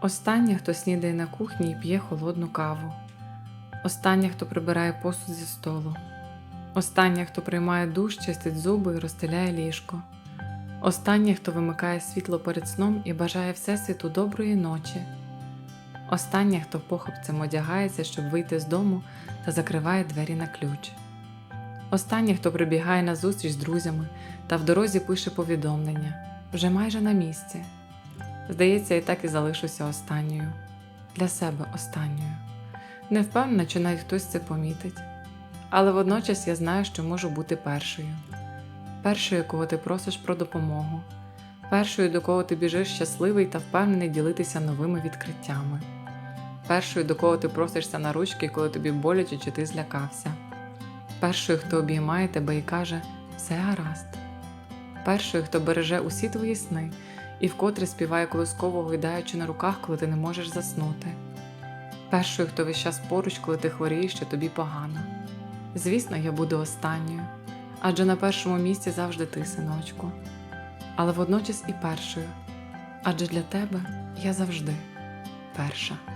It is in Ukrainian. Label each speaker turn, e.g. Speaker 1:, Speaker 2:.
Speaker 1: Остання, хто снідає на кухні і п'є холодну каву. Остання, хто прибирає посуд зі столу. Остання, хто приймає душ, чистить зуби і розстеляє ліжко. Остання, хто вимикає світло перед сном і бажає Всесвіту доброї ночі. Остання, хто похопцем одягається, щоб вийти з дому та закриває двері на ключ. Остання, хто прибігає на зустріч з друзями та в дорозі пише повідомлення вже майже на місці. Здається, і так і залишуся останньою. Для себе останньою. Не впевнена, чи навіть хтось це помітить. Але водночас я знаю, що можу бути першою. Першою, кого ти просиш про допомогу, першою, до кого ти біжиш щасливий та впевнений ділитися новими відкриттями, першою, до кого ти просишся на ручки, коли тобі боляче чи ти злякався, першою, хто обіймає тебе і каже все гаразд, першою, хто береже усі твої сни і вкотре співає колисково гойдаючи на руках, коли ти не можеш заснути. Першою, хто весь час поруч, коли ти хворієш, що тобі погано. Звісно, я буду останньою, адже на першому місці завжди ти, синочку. Але водночас і першою, адже для тебе я завжди перша.